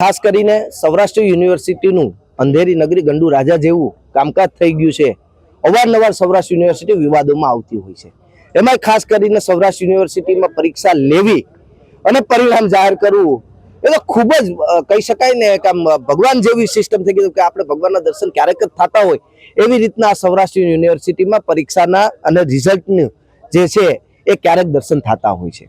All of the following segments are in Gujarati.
ખાસ કરીને સૌરાષ્ટ્ર યુનિવર્સિટીનું અંધેરી નગરી ગંડુ રાજા જેવું કામકાજ થઈ ગયું છે. અવારનવાર સૌરાષ્ટ્ર યુનિવર્સિટી વિવાદોમાં આવતી હોય છે. એમાં ખાસ કરીને સૌરાષ્ટ્ર યુનિવર્સિટીમાં પરીક્ષા લેવી અને પરિણામ જાહેર કરવું, એ તો ખૂબ જ કહી શકાય ને કે આમ ભગવાન જેવી સિસ્ટમ થઈ ગયું કે આપણે ભગવાનના દર્શન ક્યારેક જ થતા હોય, એવી રીતના સૌરાષ્ટ્ર યુનિવર્સિટીમાં પરીક્ષાના અને રિઝલ્ટનું જે છે, એ ક્યારેક દર્શન થતા હોય છે.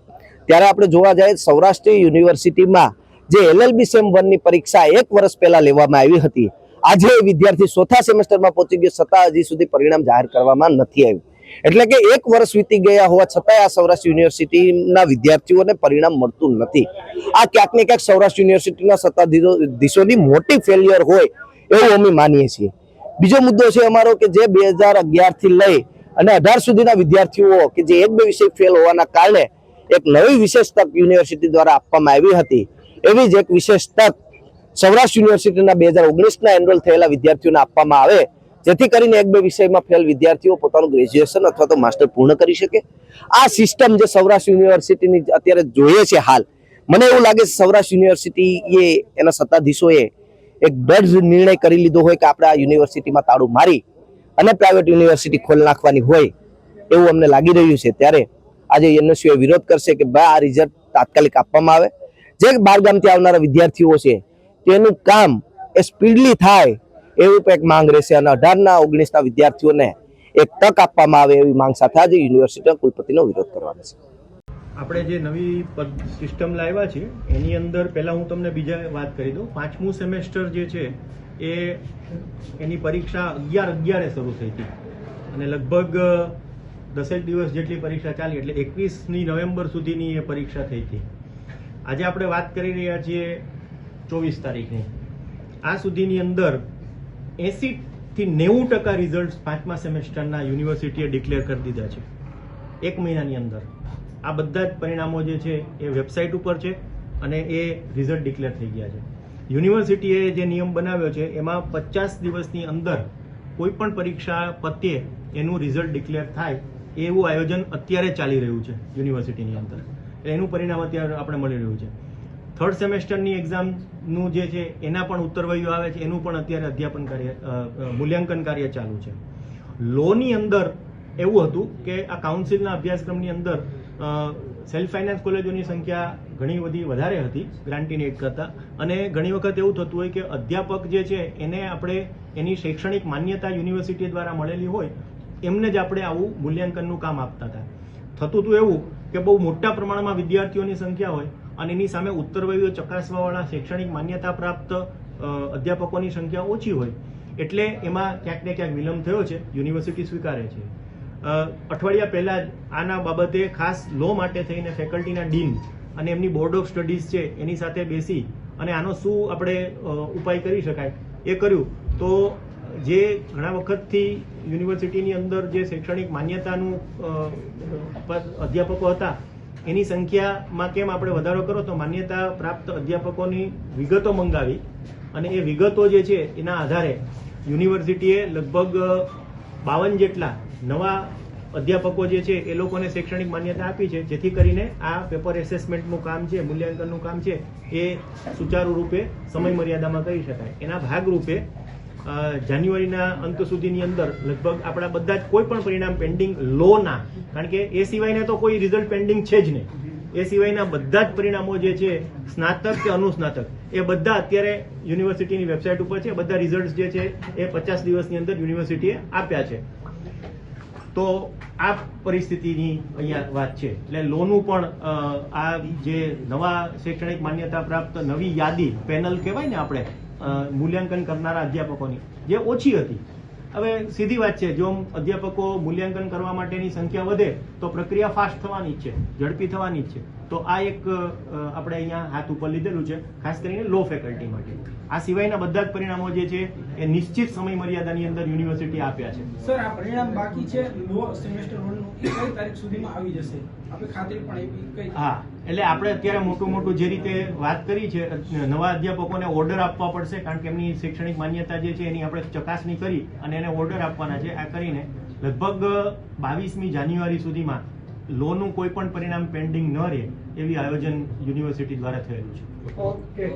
ત્યારે આપણે જોવા જઈએ સૌરાષ્ટ્ર યુનિવર્સિટીમાં જે એલએલબી સેમ વનની પરીક્ષા એક વર્ષ પહેલા લેવામાં આવી હતી. આજે વિદ્યાર્થી ચોથા સેમેસ્ટરમાં પહોંચી ગયો, છતાં હજી સુધી પરિણામ જાહેર કરવામાં નથી આવ્યું. એટલે કે એક વર્ષ વીતી ગયા હોવા છતાંય આ સૌરાષ્ટ્ર યુનિવર્સિટીના વિદ્યાર્થીઓને પરિણામ મળતું નથી. આ ક્યાંક ને ક્યાંક સૌરાષ્ટ્ર યુનિવર્સિટીના સત્તાધીશોની મોટી ફેલિયર હોય એવું અમે માનીએ છીએ. બીજો મુદ્દો છે અમારો કે જે બે હજાર અગિયારથી લઈ અને અઢાર સુધીના વિદ્યાર્થીઓ કે જે એક બે વિષય ફેલ હોવાના કારણે એક નવી વિશેષ તક યુનિવર્સિટી દ્વારા આપવામાં આવી હતી. એવી જ એક વિશેષ તક સૌરાષ્ટ્ર યુનિવર્સિટીના બે હજાર ઓગણીસના એનરોલ થયેલા વિદ્યાર્થીઓને આપવામાં આવે. જેથી કરીને એક બે વિષયમાં ફેલ વિદ્યાર્થીઓ પોતાનું ગ્રેજ્યુએશન અથવા તો માસ્ટર પૂર્ણ કરી શકે. આ સિસ્ટમ જે સૌરાષ્ટ્ર યુનિવર્સિટીની અત્યારે જોઈએ છે હાલ. મને એવું લાગે છે સૌરાષ્ટ્ર યુનિવર્સિટી એ એના સત્તાધીશોએ એક દઢ નિર્ણય કરી લીધો હોય કે આપણે આ યુનિવર્સિટીમાં તાળું મારી અને પ્રાઇવેટ યુનિવર્સિટી ખોલી નાખવાની હોય એવું અમને લાગી રહ્યું છે. ત્યારે આજે એનએસયુએ વિરોધ કરશે કે ભાઈ આ રિઝલ્ટ તાત્કાલિક આપવામાં આવે. જે બારગામથી આવનારા વિદ્યાર્થીઓ છે, તેનું કામ એ સ્પીડલી થાય એવું એક માંગ રહેશે અને અઢારના, ઓગણીસના વિદ્યાર્થીઓને એક તક આપવામાં આવે એવી માંગ સાથે આજે યુનિવર્સિટીના કુલપતિનો વિરોધ કરવાનો છે. આપણે જે નવી સિસ્ટમ લાવ્યા છે, એની અંદર પહેલાં હું તમને બીજા વાત કરી દઉં. પાંચમું સેમેસ્ટર જે છે, એ એની પરીક્ષા અગિયાર અગિયારે શરૂ થઈ હતી. અને લગભગ દસેક દિવસ જેટલી પરીક્ષા ચાલી, એટલે એકવીસમી નવેમ્બર સુધીની એ પરીક્ષા થઈ હતી. આજે આપણે વાત કરી રહ્યા છીએ ચોવીસ તારીખની. આ સુધીની અંદર એસી થી નેવું ટકા રિઝલ્ટ પાંચમા સેમેસ્ટરના યુનિવર્સિટીએ ડિક્લેર કરી દીધા છે. એક મહિનાની અંદર. આ બધા જ પરિણામો જે છે એ વેબસાઇટ ઉપર છે અને એ રિઝલ્ટ ડિક્લેર થઈ ગયા છે. યુનિવર્સિટીએ જે નિયમ બનાવ્યો છે, એમાં પચાસ દિવસની અંદર કોઈ પણ પરીક્ષા પતે એનું રિઝલ્ટ ડિક્લેર થાય એવું આયોજન અત્યારે ચાલી રહ્યું છે યુનિવર્સિટીની અંદર. એનું પરિણામ અત્યારે આપણે મળી રહ્યું છે. થર્ડ સેમેસ્ટરની એક્ઝામનું જે છે, એના પણ ઉત્તરવયું આવે છે, એનું પણ અત્યારે અધ્યાપન કાર્ય મૂલ્યાંકન કાર્ય ચાલુ છે. લોની અંદર એવું હતું કે આ કાઉન્સિલના અભ્યાસક્રમની અંદર સેલ્ફ ફાઇનાન્સ કોલેજોની સંખ્યા ઘણી બધી વધારે હતી ગ્રાન્ટીની એક કરતાં. અને ઘણી વખત એવું થતું હોય કે અધ્યાપક જે છે, એને આપણે એની શૈક્ષણિક માન્યતા યુનિવર્સિટી દ્વારા મળેલી હોય, એમને જ આપણે આવું મૂલ્યાંકનનું કામ આપતા હતા. થતું હતું એવું કે બહુ મોટા પ્રમાણમાં વિદ્યાર્થીઓની સંખ્યા હોય અને એની સામે ઉત્તરવહીઓ ચકાસવાવાળા શૈક્ષણિક માન્યતા પ્રાપ્ત અધ્યાપકોની સંખ્યા ઓછી હોય, એટલે એમાં ક્યાંક ને ક્યાંક વિલંબ થયો છે, યુનિવર્સિટી સ્વીકારે છે. અઠવાડિયા પહેલા જ આના બાબતે ખાસ લો માટે થઈને ફેકલ્ટીના ડીન અને એમની બોર્ડ ઓફ સ્ટડીઝ છે, એની સાથે બેસી અને આનો શું આપણે ઉપાય કરી શકાય એ કર્યું, તો જે ઘણા વખતથી યુનિવર્સિટીની અંદર જે શૈક્ષણિક માન્યતાનું અધ્યાપકો હતા, એની સંખ્યામાં કેમ આપણે વધારો કરો તો માન્યતા પ્રાપ્ત અધ્યાપકોની વિગતો મંગાવી અને એ વિગતો જે છે એના આધારે યુનિવર્સિટીએ લગભગ બાવન જેટલા નવા અધ્યાપકો જે છે એ લોકોને શૈક્ષણિક માન્યતા આપી છે, જેથી કરીને આ પેપર એસેસમેન્ટનું કામ છે, મૂલ્યાંકનનું કામ છે એ સુચારુ રૂપે સમય મર્યાદામાં કરી શકાય. એના ભાગરૂપે જાન્યુઆરીના અંત સુધીની અંદર લગભગ આપણા બધા જ કોઈ પણ પરિણામ પેન્ડિંગ લોના કારણ કે એ સિવાયના તો કોઈ રિઝલ્ટ પેન્ડિંગ છે જ નહીં. એ સિવાયના બધા જ પરિણામો જે છે, સ્નાતક કે અનુસ્નાતક, એ બધા અત્યારે યુનિવર્સિટીની વેબસાઇટ ઉપર છે, બધા રિઝલ્ટ જે છે, એ પચાસ દિવસની અંદર યુનિવર્સિટીએ આપ્યા છે. તો આ પરિસ્થિતિની અહીંયા વાત છે. એટલે લોનું પણ આ જે નવા શૈક્ષણિક માન્યતા પ્રાપ્ત નવી યાદી પેનલ કહેવાય ને આપણે મૂલ્યાંકન કરનારા અધ્યાપકોની, જે ઓછી હતી. હવે સીધી વાત છે જો અધ્યાપકો મૂલ્યાંકન કરવા માટેની સંખ્યા વધે તો પ્રક્રિયા ફાસ્ટ થવાની છે ઝડપી થવાની છે. તો આ એક આપણે અહીંયા હાથ ઉપર લીધેલું છે ખાસ કરીને લો ફેકલ્ટી માટે. આ સિવાયના બધા જ પરિણામો જે છે એ નિશ્ચિત સમય મર્યાદાની અંદર યુનિવર્સિટી આપ્યા છે. સર આ પરિણામ બાકી છે લો સેમેસ્ટર વનનું નું કઈ તારીખ સુધીમાં આવી જશે? આપણે ખાતરી પણ એવી કઈ? હા. એટલે આપણે અત્યારે મોટું મોટું જે રીતે વાત કરી છે, નવા અધ્યાપકોને ઓર્ડર આપવા પડશે, કારણ કે એમની શૈક્ષણિક માન્યતા જે છે એની આપણે ચકાસણી કરી અને એને ઓર્ડર આપવાના છે. આ કરીને લગભગ બાવીસમી જાન્યુઆરી સુધીમાં લોનું કોઈ પણ પરિણામ પેન્ડિંગ ન રહે એવી આયોજન યુનિવર્સિટી દ્વારા થયેલું છે. ઓકે